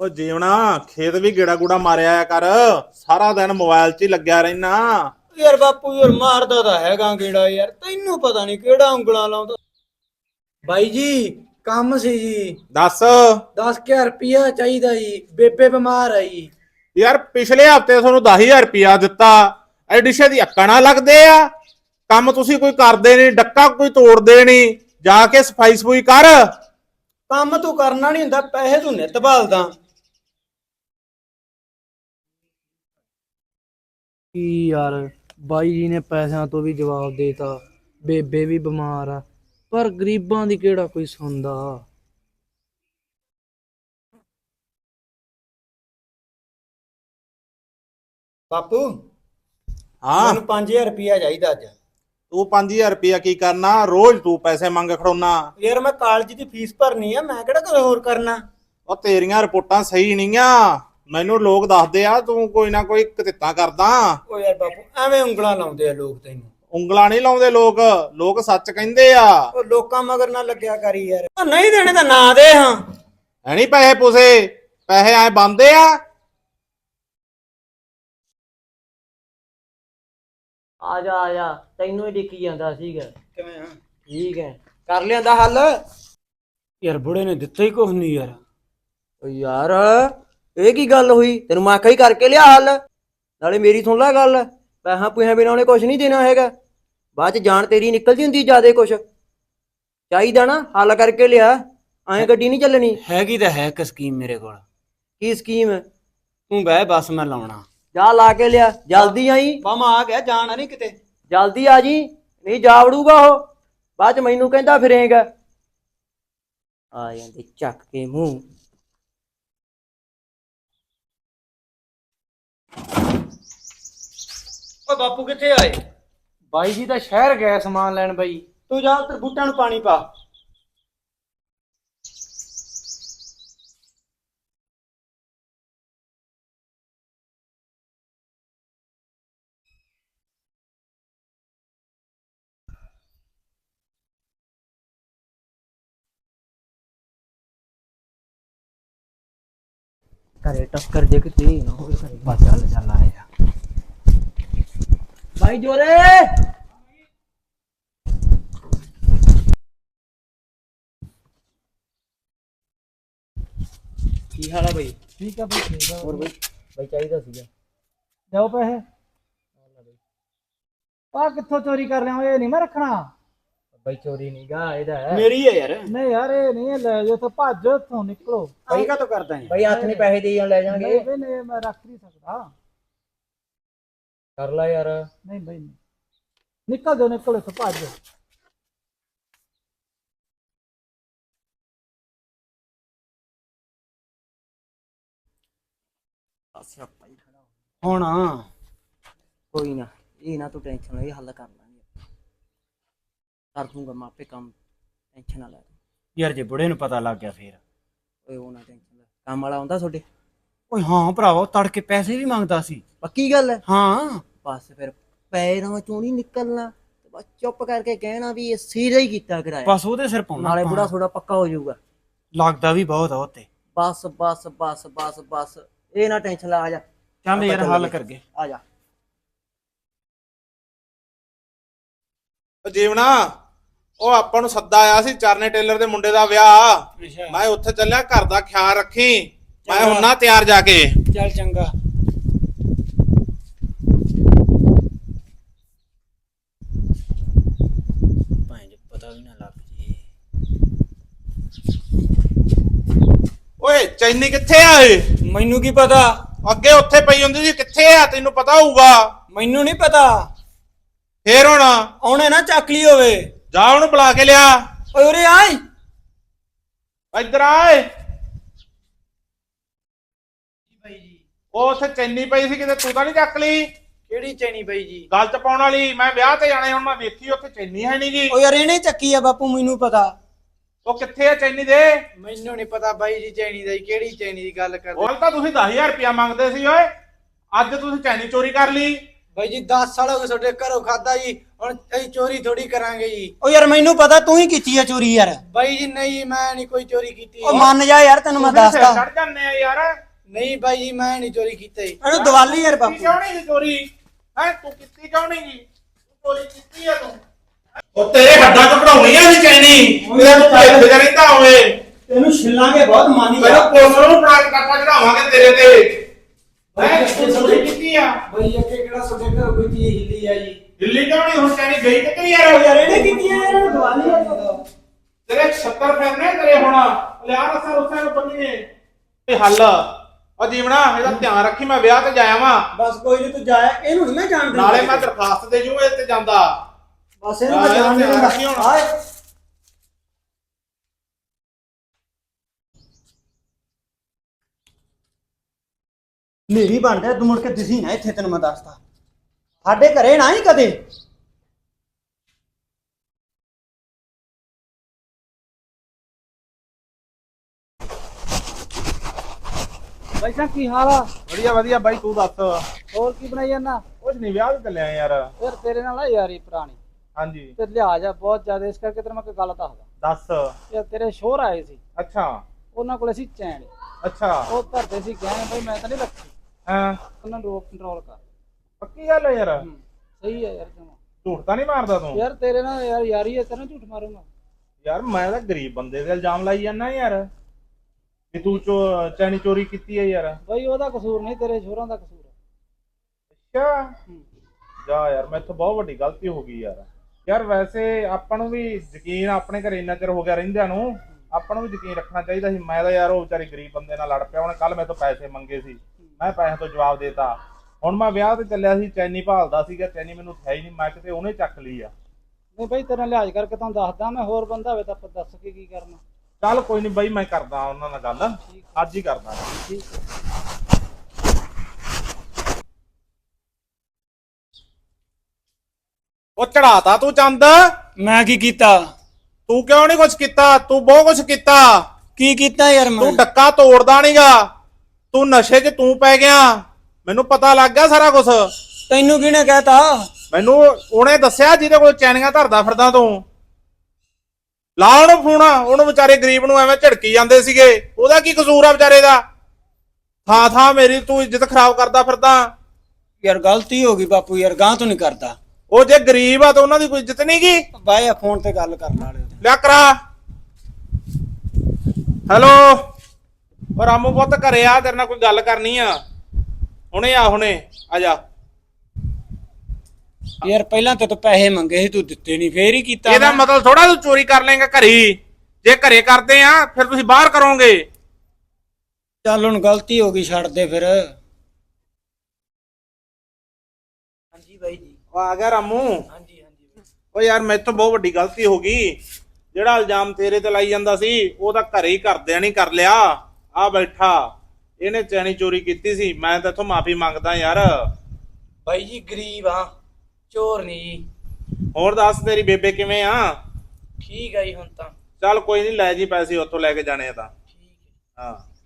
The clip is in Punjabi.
ਉਹ ਜੀਵਣਾ ਖੇਤ ਵੀ ਗੇੜਾ ਗੂੜਾ ਮਾਰਿਆ ਕਰ। ਸਾਰਾ ਦਿਨ ਮੋਬਾਈਲ 'ਚ ਹੀ ਲੱਗਿਆ ਰਹਿਣਾ। ਯਾਰ ਬਾਪੂ ਯਾਰ ਮਾਰਦਾ ਤਾਂ ਹੈਗਾ ਗੇੜਾ ਯਾਰ। ਤੈਨੂੰ ਪਤਾ ਨਹੀਂ ਕਿਹੜਾ ਉਂਗਲਾਂ ਲਾਉਂਦਾ। ਬਾਈ ਜੀ ਕੰਮ ਸੀ ਜੀ। ਦੱਸ। 10000 ਰੁਪਿਆ ਚਾਹੀਦਾ ਜੀ। ਬੇਬੇ ਬਿਮਾਰ ਆ ਜੀ। ਯਾਰ ਪਿਛਲੇ ਹਫ਼ਤੇ ਤੁਹਾਨੂੰ 10000 ਰੁਪਿਆ ਦਿੱਤਾ। ਐਡੀਸ਼ਨ ਦੀ ਅੱਕਾ ਨਾ ਲੱਗਦੇ ਆ। ਕੰਮ ਤੁਸੀਂ ਕੋਈ ਕਰਦੇ ਨਹੀਂ ਡੱਕਾ ਕੋਈ ਤੋੜਦੇ ਨਹੀਂ। ਜਾ ਕੇ ਸਫ਼ਾਈ ਸਫੂਈ ਕਰ। ਕੰਮ ਤੂੰ ਕਰਨਾ ਨਹੀਂ ਹੁੰਦਾ ਪੈਸੇ ਤੂੰ ਨਿੱਤ ਭਾਲਦਾ। ਕੀ ਯਾਰ ਬਾਈ ਜੀ ਨੇ ਪੈਸਿਆਂ ਤੋਂ ਵੀ ਜਵਾਬ ਦੇਤਾ ਬੇਬੇ ਵੀ ਬਿਮਾਰ ਆ ਪਰ ਗਰੀਬਾਂ ਦੀ ਕਿਹੜਾ ਕੋਈ ਸੁਣਦਾ? ਬਾਪੂ ਹਾਂ। ਮੈਨੂੰ 5000 ਰੁਪਿਆ ਚਾਹੀਦਾ ਅੱਜ। ਤੂੰ 5000 ਰੁਪਿਆ ਕੀ ਕਰਨਾ? ਰੋਜ਼ ਤੂੰ ਪੈਸੇ ਮੰਗ ਖੜੋਨਾ। ਯਾਰ ਮੈਂ ਕਾਲਜ ਦੀ ਫੀਸ ਭਰਨੀ ਆ ਮੈਂ ਕਿਹੜਾ ਕੋਈ ਹੋਰ ਕਰਨਾ? ਉਹ ਤੇਰੀਆਂ ਰਿਪੋਰਟਾਂ ਸਹੀ ਨਹੀਂ ਆ। ਮੈਨੂੰ ਲੋਕ ਦੱਸਦੇ ਆ ਤੂੰ ਕੋਈ ਨਾ ਕੋਈ ਕਤਿੱਤਾਂ ਕਰਦਾ। ਓ ਯਾਰ ਬਾਪੂ ਐਵੇਂ ਉਂਗਲਾਂ ਲਾਉਂਦੇ ਆ ਲੋਕ ਤੈਨੂੰ। ਉਂਗਲਾਂ ਨਹੀਂ ਲਾਉਂਦੇ ਲੋਕ ਲੋਕ ਸੱਚ ਕਹਿੰਦੇ ਆ। ਉਹ ਲੋਕਾਂ ਮਗਰ ਨਾ ਲੱਗਿਆ ਕਰੀ ਯਾਰ। ਉਹ ਨਹੀਂ ਦੇਣੇ ਤਾਂ ਨਾ ਦੇ ਹਾਂ। ਐ ਨਹੀਂ ਪੈਸੇ ਪੂਸੇ ਪੈਸੇ ਐ ਬੰਦੇ ਆ। ਆ ਜਾ ਆ ਜਾ ਤੈਨੂੰ ਹੀ ਡਿੱਕੀ ਜਾਂਦਾ ਸੀਗਾ। ਕਿਵੇਂ ਆ? ਠੀਕ ਹੈ ਕਰ ਲਿਆਂਦਾ ਹੱਲ। ਯਾਰ ਬੁੜੇ ਨੇ ਦਿੱਤਾ ਹੀ ਕੁਝ ਨਹੀਂ ਯਾਰ। ਓ ਯਾਰ ਇਹ ਕੀ ਗੱਲ ਹੋਈ? ਤੈਨੂੰ ਮੈਂ ਆਖਿਆ ਹੀ ਕਰਕੇ ਲਿਆ ਹੱਲ। ਨਾਲੇ ਮੇਰੀ ਸੁਣ ਲੈ ਗੱਲ। ਪੈਸਾ ਪੁਹਾਂ ਬਿਨਾਂ ਉਹਨੇ ਕੁਝ ਨਹੀਂ ਦੇਣਾ ਹੈਗਾ। ਬਾਅਦ ਚ ਜਾਨ ਤੇਰੀ ਨਿਕਲਦੀ ਹੁੰਦੀ ਜਿਆਦੇ ਕੁਛ। ਚਾਹੀਦਾ ਨਾ ਹੱਲ ਕਰਕੇ ਲਿਆ। ਐਂ ਗੱਡੀ ਨਹੀਂ ਚੱਲਣੀ। ਹੈਗੀ ਤਾਂ ਹੈ ਇੱਕ ਸਕੀਮ ਮੇਰੇ ਕੋਲ। ਕੀ ਸਕੀਮ? ਹੈ ਤੂੰ ਬਹਿ ਬਸ ਮੈਂ ਲਾਉਣਾ। ਜਾ ਲਾ ਕੇ ਲਿਆ। ਜਲਦੀ ਆਈ। ਮਾਮਾ ਆ ਗਿਆ ਜਾਣਾ ਨਹੀਂ ਕਿਤੇ। ਜਲਦੀ ਆ ਜੀ। ਨਹੀਂ ਜਾ ਵੜੂਗਾ ਉਹ। ਬਾਅਦ ਚ ਮੈਨੂੰ ਕਹਿੰਦਾ ਫਿਰੇਗਾ। ਆ ਜਾਂਦੇ ਚੱਕ ਕੇ ਮੂੰਹ। ਓ ਬਾਪੂ ਕਿੱਥੇ ਆਏ? ਬਾਈ ਜੀ ਤਾਂ ਸ਼ਹਿਰ ਗਏ ਸਮਾਨ ਲੈਣ ਬਾਈ। ਤੂੰ ਜਾ ਉੱਧਰ ਬੂਟਾਂ ਨੂੰ ਪਾਣੀ ਪਾ। ਘਰੇ ਟੱਕਰ ਜੇ ਕਿਤੇ ਨਾ ਹੋਵੇ ਘਰੇ। ਬਸ ਚੱਲ ਚੱਲ ਆਇਆ। ਬਾਈ ਜੋਰੇ। ਕੀ ਹਾਲ ਆ ਬਾਈ? ਠੀਕ ਆ ਬਈ ਠੀਕ ਆ। ਹੋਰ ਬਾਈ? ਬਾਈ ਚਾਹੀਦਾ ਸੀਗਾ। ਜਾਓ ਪੈਸੇ। ਆ ਕਿੱਥੋਂ ਚੋਰੀ ਕਰ ਲਿਆ? ਇਹ ਨਹੀਂ ਮੈਂ ਰੱਖਣਾ। ਬਾਈ ਚੋਰੀ ਨਹੀਂ ਗਾ ਇਹਦਾ ਹੈ। ਮੇਰੀ ਹੈ ਯਾਰ। ਨਹੀਂ ਯਾਰ ਇਹ ਨਹੀਂ ਇਹ ਲੈ ਜਾਓ ਇੱਥੋਂ ਭੱਜ ਇੱਥੋਂ ਨਿਕਲੋ। ਆਈ ਕਾ ਕਰਦਾ ਹੈ ਬਾਈ ਹੱਥ ਨਹੀਂ ਪੈਸੇ ਦੇ ਜਾਣ ਲੈ ਜਾਾਂਗੇ ਨਹੀਂ ਬਈ ਨਹੀਂ ਮੈਂ ਰੱਖ ਨਹੀਂ ਸਕਦਾ। ਕਰ ਲੈ ਯਾਰ। ਨਹੀਂ ਬਈ ਨਹੀਂ। ਨਿਕਲ ਜਾਓ ਨਿਕਲੋ ਇੱਥੋਂ ਭੱਜ ਜਾਓ। ਹੁਣ ਕੋਈ ਨਾ ਇਹ ਨਾ ਤੂੰ ਟੈਨਸ਼ਨ ਲੈ ਇਹ ਹੱਲ ਕਰ ਲਾਂਗੇ। ਕਰ ਦੂੰਗਾ ਮੈਂ ਆਪੇ ਕੰਮ ਟੈਨਸ਼ਨ ਨਾ ਲੈ ਤੂੰ। ਯਾਰ ਜੇ ਬੁੜੇ ਨੂੰ ਪਤਾ ਲੱਗ ਗਿਆ ਫੇਰ। ਓਏ ਉਹ ਨਾ ਟੈਨਸ਼ਨ ਲੈ। ਕੰਮ ਵਾਲਾ ਆਉਂਦਾ ਤੁਹਾਡੇ? ਓਏ ਹਾਂ ਭਰਾਵਾ ਉਹ ਤੜਕੇ ਪੈਸੇ ਵੀ ਮੰਗਦਾ ਸੀ। ਪੱਕੀ ਗੱਲ ਹੈ? ਹਾਂ। ਬਸ ਫਿਰ ਪੈਰਾਂ ਚੋਂ ਨਹੀਂ ਨਿਕਲਣਾ। ਤੇ ਬਸ ਚੁੱਪ ਕਰਕੇ ਕਹਿਣਾ ਵੀ ਇਹ ਸੀਰਾ ਹੀ ਕੀਤਾ ਕਰਾਇਆ। ਬਸ ਉਹਦੇ ਸਿਰ ਪਾਉਣਾ ਨਾਲੇ। ਬੁੜਾ ਥੋੜਾ ਪੱਕਾ ਹੋ ਜਾਊਗਾ। ਲੱਗਦਾ ਵੀ ਬਹੁਤ ਆ ਉਹ ਤੇ ਬਸ ਬਸ ਬਸ ਬਸ ਬਸ। ਇਹ ਨਾ ਟੈਨਸ਼ਨ ਲੈ ਆ ਜਾ। ਚੱਲ ਯਾਰ ਹੱਲ। ਕਰ ਗਏ ਆ ਜਾ। ਉਹ ਜੀਵਨਾ ਉਹ ਆਪਾਂ ਨੂੰ ਸੱਦਾ ਆਇਆ ਸੀ ਚਰਨੇ ਟੇਲਰ ਦੇ ਮੁੰਡੇ ਦਾ ਵਿਆਹ। ਮੈਂ ਉੱਥੇ ਚੱਲਿਆ ਘਰ ਦਾ ਖਿਆਲ ਰੱਖੀ। ਮੈਂ। ਹੁੰਨਾ ਤਿਆਰ ਜਾ ਕੇ। ਚੱਲ ਚੰਗਾ ਭਾਂਜ ਪਤਾ ਵੀ ਨਾ ਲੱਗ ਜੇ ਓਏ ਚੈਨੀ ਕਿੱਥੇ ਆ ਏ ਮੈਨੂੰ ਕੀ ਪਤਾ? ਅੱਗੇ ਉੱਥੇ ਪਈ ਹੁੰਦੀ ਸੀ ਕਿੱਥੇ ਆ? ਤੈਨੂੰ ਪਤਾ ਹੋਊਗਾ। ਮੈਨੂੰ ਨਹੀਂ ਪਤਾ। ਫੇਰ ਹੁਣ? ਆਉਣੇ ਨਾ ਚੱਕ ਲਈ ਹੋਵੇ। ਜਾ ਉਹਨੂੰ ਬੁਲਾ ਕੇ ਲਿਆ। ਓਏ ਉਰੇ ਆਏ ਇੱਧਰ ਆਏ ਉਹ ਉੱਥੇ ਚੈਨੀ ਪਈ ਸੀ ਕਿਤੇ ਤੂੰ ਤਾਂ ਨਹੀਂ ਚੱਕ ਲਈ? ਕਿਹੜੀ ਚੈਨੀ ਬਈ ਜੀ? ਗੱਲ ਚ ਪਾਉਣ ਵਾਲੀ ਮੈਂ ਵਿਆਹ ਤੇ ਜਾਣਾ ਹੁਣ ਮੈਂ ਵੇਖੀ ਉੱਥੇ ਚੈਨੀ ਹੈ ਨਹੀਂਗੀ ਓ ਯਾਰ ਇਹਨੇ ਚੱਕੀ ਆ ਬਾਪੂ ਮੈਨੂੰ ਪਤਾ। ਉਹ ਕਿੱਥੇ ਆ ਚੈਨੀ ਦੇ? ਮੈਨੂੰ ਨਹੀਂ ਪਤਾ ਬਾਈ ਜੀ ਚੈਨੀ ਦਾ ਕਿਹੜੀ ਚੈਨੀ ਦੀ ਗੱਲ ਉਹ ਤਾਂ ਤੁਸੀਂ 10000 ਰੁਪਇਆ ਮੰਗਦੇ ਸੀ ਓਏ। ਅੱਜ ਤੁਸੀਂ ਚੈਨੀ ਚੋਰੀ ਕਰ ਲਈ। ਬਾਈ ਜੀ 10 ਸਾਲ ਹੋ ਗਏ ਤੁਹਾਡੇ ਘਰੋਂ ਖਾਦਾ ਜੀ ਹੁਣ ਅਸੀਂ ਚੋਰੀ ਥੋੜੀ ਕਰਾਂਗੇ ਜੀ। ਉਹ ਯਾਰ ਮੈਨੂੰ ਪਤਾ ਤੂੰ ਹੀ ਕੀਤੀ ਆ ਚੋਰੀ ਯਾਰ। ਬਾਈ ਜੀ ਨਹੀਂ ਮੈਂ ਨਹੀਂ ਕੋਈ ਚੋਰੀ ਕੀਤੀ। ਉਹ ਮੰਨ ਜਾ ਯਾਰ ਤੈਨੂੰ ਮੈਂ ਦੱਸਦਾ। ਚੜ ਜਾਂਦੇ ਆ ਯਾਰ। ਨਹੀਂ ਬਾਈ ਜੀ ਮੈਂ ਨਹੀਂ ਚੋਰੀ ਕੀਤੀ। ਇਹਨੂੰ ਦਵਾਲੀ ਯਾਰ ਕੀਤੀ ਕਿਉਂ ਨਹੀਂ ਚੋਰੀ? ਹੈ ਤੂੰ ਕੀਤੀ ਕਿਉਂ ਨਹੀਂ ਜੀ? ਤੂੰ ਚੋਰੀ ਕੀਤੀ ਆ ਤੂੰ। ਉਹ ਤੇਰੇ ਹੱਡਾਂ ਚ ਕਢਾਉਣੀ ਆ ਸੀ ਚੈਨੀ। ਇਹਦਾ ਤੂੰ ਭੇਜ ਤੇ ਰਹਿੰਦਾ ਹੋਵੇ। ਤੈਨੂੰ ਛਿੱਲਾਂਗੇ ਬਹੁਤ ਮਾਨੀ ਮੈਨੂੰ ਪੁਲਿਸ ਨੂੰ ਪ੍ਰਾਇਤ ਕਰਤਾ ਚੜਾਵਾਂਗੇ ਤੇਰੇ ਤੇ। ਤੂੰ ਚੋਰੀ ਕੀਤੀ ਆ? ਬਾਈ ਅੱਗੇ ਕਿਹੜਾ ਤੁਹਾਡੇ ਘਰੋਂ ਕੋਈ ਚੀਜ਼ ਹਿੱਲੀ ਆ ਜੀ? ਦਿੱਲੀ ਕਿਉਂ ਨਹੀਂ ਹੁਣ ਚੈਨੀ ਗਈ ਕਿੱਥੇ ਯਾਰ? ਯਾਰ ਇਹਨੇ ਕੀਤੀ ਆ ਯਾਰ ਦਵਾਲੀ ਆ ਤੇਰੇ 70 ਫੈਨੇ ਤੇਰੇ ਹੁਣ। ਲਿਆ ਰਸਾ ਰੁੱਸਾਂ ਨੂੰ ਬੰਨੀਏ ਇਹ ਹੱਲ। ਆ ਜੀਵਣਾ ਇਹਦਾ ਧਿਆਨ ਰੱਖੀ ਮੈਂ ਵਿਆਹ ਤੇ ਜਾਇਆ ਵਾਂ। ਬਸ ਕੋਈ ਨਹੀਂ ਤੂੰ ਜਾਇਆ ਇਹਨੂੰ ਨਹੀਂ ਮੈਂ ਜਾਣ ਦਿੰਦਾ ਨਾਲੇ ਮੈਂ ਦਰਖਾਸਤ ਦੇ ਜੂ ਇਹ ਤੇ ਜਾਂਦਾ। ਬਸ ਇਹਨੂੰ ਮੈਂ ਜਾਣ ਨਹੀਂ। ਦਿੰਦਾ ਆਏ। ਮੇਰੀ ਬਣਦਾ ਤੂੰ ਮੁੜ ਕੇ ਦਿਸੀ ਨਾ ਇੱਥੇ ਤੈਨੂੰ ਮੈਂ ਦੱਸਦਾ। ਸਾਡੇ ਘਰੇ ਨਾ ਹੀ ਕਦੇ। ਬਾਈ ਸਾਹਿਬ ਕੀ ਹਾਲ ਆ? ਵਧੀਆ ਵਧੀਆ। ਬਾਈ ਤੂੰ ਦੱਸ। ਹੋਰ ਕੀ ਬਣਾਈ ਜਾਂਦਾ? ਕੁਝ ਨਹੀਂ ਵਿਆਹ ਤੇ ਚੱਲਿਆ ਯਾਰ। ਯਾਰ ਤੇਰੇ ਨਾਲ ਆ ਯਾਰੀ ਪੁਰਾਣੀ। ਹਾਂਜੀ। ਤੇ ਲਿਹਾਜ਼ ਆ ਬਹੁਤ ਜ਼ਿਆਦਾ ਇਸ ਕਰਕੇ ਤੈਨੂੰ ਮੈਂ ਕੋਈ ਗੱਲ ਦੱਸਦਾ। ਦੱਸ। ਯਾਰ ਤੇਰੇ ਸ਼ੋਰ ਆਏ ਸੀ। ਅੱਛਾ। ਉਹਨਾਂ ਕੋਲ ਸੀ ਚੈਨ। ਅੱਛਾ। ਉਹ ਧਰਦੇ ਸੀ ਗਹਿਣੇ ਬਈ ਮੈਂ ਤਾਂ ਨਹੀਂ ਰੱਖੀ। ਹਾਂ। ਉਹਨਾਂ ਨੂੰ ਰੋਕ ਕੰਟਰੋਲ ਕਰ। ਪੱਕੀ ਗੱਲ ਹੈ ਯਾਰ। ਸਹੀ ਹੈ ਯਾਰ ਜਮਾ। ਝੂਠ ਤਾਂ ਨਹੀਂ ਮਾਰਦਾ ਤੂੰ? ਯਾਰ ਤੇਰੇ ਨਾਲ ਯਾਰ ਯਾਰੀ ਹੈ ਤੈਨੂੰ ਝੂਠ ਮਾਰੂੰਗਾ। ਯਾਰ ਮੈਂ ਤਾਂ ਗਰੀਬ ਬੰਦੇ ਤੇ ਇਲਜ਼ਾਮ ਲਾਈ ਜਾਂਦਾ ਯਾਰ। ਕਿ ਤੂੰ ਚੋ ਚੈਨੀ ਚੋਰੀ ਕੀਤੀ ਹੈ ਯਾਰ। ਬਈ ਉਹਦਾ ਕਸੂਰ ਨਹੀਂ ਤੇਰੇ ਸ਼ੋਰਾਂ ਦਾ ਕਸੂਰ ਹੈ ਅੱਛਾ। ਹੂੰ। ਜਾ ਯਾਰ ਮੈਥੋਂ ਬਹੁਤ ਵੱਡੀ ਗਲਤੀ ਹੋ ਗਈ ਯਾਰ। ਯਾਰ ਵੈਸੇ ਆਪਾਂ ਨੂੰ ਵੀ ਯਕੀਨ ਆਪਣੇ ਘਰੇ ਇੰਨਾ ਚਿਰ ਹੋ ਗਿਆ ਰਹਿੰਦਿਆਂ ਨੂੰ ਆਪਾਂ ਨੂੰ ਵੀ ਯਕੀਨ ਰੱਖਣਾ ਚਾਹੀਦਾ ਸੀ ਮੈਂ ਤਾਂ ਯਾਰ ਉਹ ਵਿਚਾਰੇ ਗਰੀਬ ਬੰਦੇ ਨਾਲ ਲੜ ਪਿਆ ਉਹਨੇ ਕੱਲ ਮੇਰੇ ਤੋਂ ਪੈਸੇ ਮੰਗੇ ਸੀ ਮੈਂ ਪੈਸੇ ਤੋਂ ਜਵਾਬ ਦੇਤਾ। ਹੁਣ ਮੈਂ ਵਿਆਹ ਤੇ ਚੱਲਿਆ ਸੀ ਚੈਨੀ ਭਾਲਦਾ ਸੀਗਾ ਚੈਨੀ ਮੈਨੂੰ ਹੈ ਹੀ ਨਹੀਂ ਮੈਂ ਕਿਤੇ ਉਹਨੇ ਚੱਕ ਲਈ ਆ। ਨਹੀਂ ਬਈ ਤੇਰੇ ਲਿਹਾਜ਼ ਕਰਕੇ ਤੁਹਾਨੂੰ ਦੱਸਦਾ ਮੈਂ ਹੋਰ ਬੰਦਾ ਹੋਵੇ ਤਾਂ ਆਪਾਂ ਦੱਸ ਕੇ ਕੀ ਕਰਨਾ। ਚੱਲ ਕੋਈ ਨਹੀਂ ਬਾਈ ਮੈਂ ਕਰਦਾ ਉਹਨਾਂ ਨਾਲ ਗੱਲ ਅੱਜ ਹੀ ਕਰਦਾ। ਠੀਕ ਉਹ ਚੜਾਤਾ ਤੂੰ ਚੰਦ। ਮੈਂ ਕੀ ਕੀਤਾ? ਤੂੰ ਕਿਉਂ ਨਹੀਂ ਕੁਝ ਕੀਤਾ? ਤੂੰ ਬਹੁਤ ਕੁਝ ਕੀਤਾ। ਕੀ ਕੀਤਾ ਯਾਰ ਮੈਂ? ਤੂੰ ਡੱਕਾ ਤੋੜਦਾ ਨਹੀਂਗਾ ਤੂੰ ਨਸ਼ੇ 'ਚ ਤੂੰ ਪੈ ਗਿਆ। ਮੈਨੂੰ ਪਤਾ ਲੱਗ ਗਿਆ ਸਾਰਾ ਕੁਝ ਤੈਨੂੰ ਕਿਹਨੇ ਕਹਿਤਾ? ਮੈਨੂੰ ਉਹਨੇ ਦੱਸਿਆ ਜਿਹਦੇ ਕੋਲ ਚੈਨੀਆਂ ਧਰਦਾ ਫਿਰਦਾ ਤੂੰ। ਲਾ ਉਹਨੂੰ ਫੋਨ ਉਹਨੂੰ ਵਿਚਾਰੇ ਗਰੀਬ ਨੂੰ ਐਵੇਂ ਝੜਕੀ ਜਾਂਦੇ ਸੀਗੇ। ਉਹਦਾ ਕੀ ਕਸੂਰ ਆ ਵਿਚਾਰੇ ਦਾ? ਥਾਂ ਥਾਂ ਮੇਰੀ ਤੂੰ ਇੱਜ਼ਤ ਖਰਾਬ ਕਰਦਾ ਫਿਰਦਾ। ਯਾਰ ਗਲਤੀ ਹੋ ਗਈ ਬਾਪੂ ਯਾਰ ਗਾਂ ਤੋਂ ਨਹੀਂ ਕਰਦਾ। ਉਹ ਜੇ ਗਰੀਬ ਆ ਤਾਂ ਉਹਨਾਂ ਦੀ ਕੋਈ ਇੱਜ਼ਤ ਨਹੀਂ ਗੀ? ਬਾਏ ਫੋਨ ਤੇ ਗੱਲ ਕਰਨ ਵਾਲੇ। ਲਿਆ ਕਰਾ। ਹੈਲੋ? ਉਹ ਰਾਮੂ ਪੁੱਤ ਘਰੇ ਆ ਤੇਰੇ ਨਾਲ ਕੋਈ ਗੱਲ ਕਰਨੀ ਆ। ਹੁਣੇ ਆ ਹੁਣੇ। ਆ ਜਾ। ਯਾਰ ਪਹਿਲਾਂ ਤੇ ਤੂੰ ਪੈਸੇ ਮੰਗੇ ਸੀ ਤੂੰ ਦਿੱਤੇ ਨਹੀਂ ਫੇਰ ਹੀ ਕੀਤਾ ਇਹਦਾ ਮੈਂ। ਮਤਲਬ ਥੋੜਾ ਤੂੰ ਚੋਰੀ ਕਰ ਲੇਗਾ ਘਰੀ। ਜੇ ਘਰੇ ਕਰਦੇ ਆ ਫਿਰ ਤੁਸੀਂ ਬਾਹਰ ਕਰੋਗੇ। ਚੱਲ ਹੁਣ ਗਲਤੀ ਹੋ ਗਈ ਛੱਡ ਦੇ ਫਿਰ। ਉਹ ਆ ਗਿਆ ਰਾਮੂ। ਹਾਂਜੀ ਹਾਂਜੀ। ਓ ਯਾਰ ਤੋਂ ਬਹੁਤ ਵੱਡੀ ਗਲਤੀ ਹੋ ਗਈ। ਜਿਹੜਾ ਇਲਜ਼ਾਮ ਤੇਰੇ ਤੇ ਲਾਈ ਜਾਂਦਾ ਸੀ ਉਹ ਤਾਂ ਘਰੇ ਹੀ ਕਰਦਿਆਂ ਨਹੀਂ ਕਰ ਲਿਆ। ਆ ਬੈਠਾ। ਇਹਨੇ ਚੈਨੀ ਚੋਰੀ ਕੀਤੀ ਸੀ। ਮੈਂ ਤਾਂ ਇਥੋਂ ਮਾਫੀ ਮੰਗਦਾ ਯਾਰ। ਬਾਈ ਜੀ ਗਰੀਬ ਆ। ਚੋਰ ਨਹੀਂ ਹੋਰ ਦੱਸ ਤੇਰੀ ਬੇਬੇ ਕਿਵੇਂ ਆ? ਠੀਕ ਆ ਜੀ ਹੁਣ ਤਾਂ। ਚੱਲ ਕੋਈ ਨਹੀਂ ਲੈ ਜੀ ਪੈਸੇ ਉੱਥੋਂ ਲੈ ਕੇ ਜਾਣੇ ਆ ਤਾਂ। ਠੀਕ ਹੈ। ਹਾਂ।